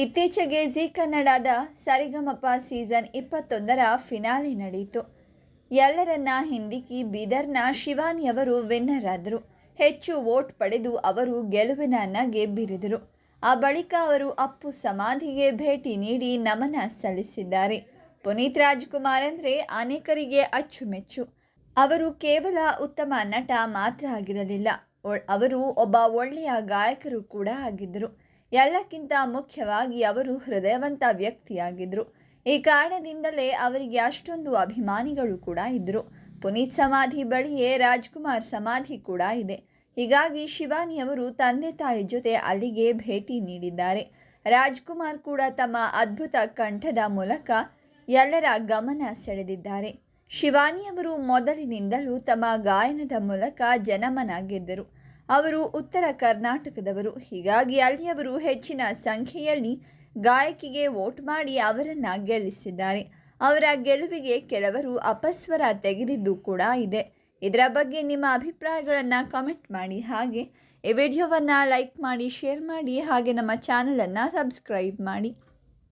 ಇತ್ತೀಚೆಗೆ ಜಿ ಕನ್ನಡದ ಸರಿಗಮಪ ಸೀಸನ್ ಇಪ್ಪತ್ತೊಂದರ ಫಿನಾಲೆ ನಡೆಯಿತು. ಎಲ್ಲರನ್ನ ಹಿಂದಿಕ್ಕಿ ಬೀದರ್ನ ಶಿವಾನಿಯವರು ವಿನ್ನರ್ ಆದರು ಹೆಚ್ಚು ವೋಟ್ ಪಡೆದು ಅವರು ಗೆಲುವಿನ ನಗೆ ಬಿರಿದರು. ಆ ಬಳಿಕ ಅವರು ಅಪ್ಪು ಸಮಾಧಿಗೆ ಭೇಟಿ ನೀಡಿ ನಮನ ಸಲ್ಲಿಸಿದ್ದಾರೆ. ಪುನೀತ್ ರಾಜ್ಕುಮಾರ್ ಅಂದರೆ ಅನೇಕರಿಗೆ ಅಚ್ಚುಮೆಚ್ಚು. ಅವರು ಕೇವಲ ಉತ್ತಮ ನಟ ಮಾತ್ರ ಆಗಿರಲಿಲ್ಲ. ಅವರು ಒಬ್ಬ ಒಳ್ಳೆಯ ಗಾಯಕರು ಕೂಡ ಆಗಿದ್ದರು. ಎಲ್ಲಕ್ಕಿಂತ ಮುಖ್ಯವಾಗಿ ಅವರು ಹೃದಯವಂತ ವ್ಯಕ್ತಿಯಾಗಿದ್ದರು ಈ ಕಾರಣದಿಂದಲೇ ಅವರಿಗೆ ಅಷ್ಟೊಂದು ಅಭಿಮಾನಿಗಳು ಕೂಡ ಇದ್ದರು ಪುನೀತ್ ಸಮಾಧಿ ಬಳಿಯೇ ರಾಜ್ಕುಮಾರ್ ಸಮಾಧಿ ಕೂಡ ಇದೆ. ಹೀಗಾಗಿ ಶಿವಾನಿಯವರು ತಂದೆ ತಾಯಿ ಜೊತೆ ಅಲ್ಲಿಗೆ ಭೇಟಿ ನೀಡಿದ್ದಾರೆ. ರಾಜ್ಕುಮಾರ್ ಕೂಡ ತಮ್ಮ ಅದ್ಭುತ ಕಂಠದ ಮೂಲಕ ಎಲ್ಲರ ಗಮನ ಸೆಳೆದಿದ್ದಾರೆ. ಶಿವಾನಿಯವರು ಮೊದಲಿನಿಂದಲೂ ತಮ್ಮ ಗಾಯನದ ಮೂಲಕ ಜನಮನ ಗೆದ್ದರು. ಅವರು ಉತ್ತರ ಕರ್ನಾಟಕದವರು. ಹೀಗಾಗಿ ಅಲ್ಲಿಯವರು ಹೆಚ್ಚಿನ ಸಂಖ್ಯೆಯಲ್ಲಿ ಗಾಯಕಿಗೆ ವೋಟ್ ಮಾಡಿ ಅವರನ್ನು ಗೆಲ್ಲಿಸಿದ್ದಾರೆ. ಅವರ ಗೆಲುವಿಗೆ ಕೆಲವರು ಅಪಸ್ವರ ತೆಗೆದಿದ್ದು ಕೂಡ ಇದೆ. ಇದರ ಬಗ್ಗೆ ನಿಮ್ಮ ಅಭಿಪ್ರಾಯಗಳನ್ನು ಕಮೆಂಟ್ ಮಾಡಿ. ಹಾಗೆ ಈ ವಿಡಿಯೋವನ್ನು ಲೈಕ್ ಮಾಡಿ ಶೇರ್ ಮಾಡಿ, ಹಾಗೆ ನಮ್ಮ ಚಾನಲನ್ನು ಸಬ್ಸ್ಕ್ರೈಬ್ ಮಾಡಿ.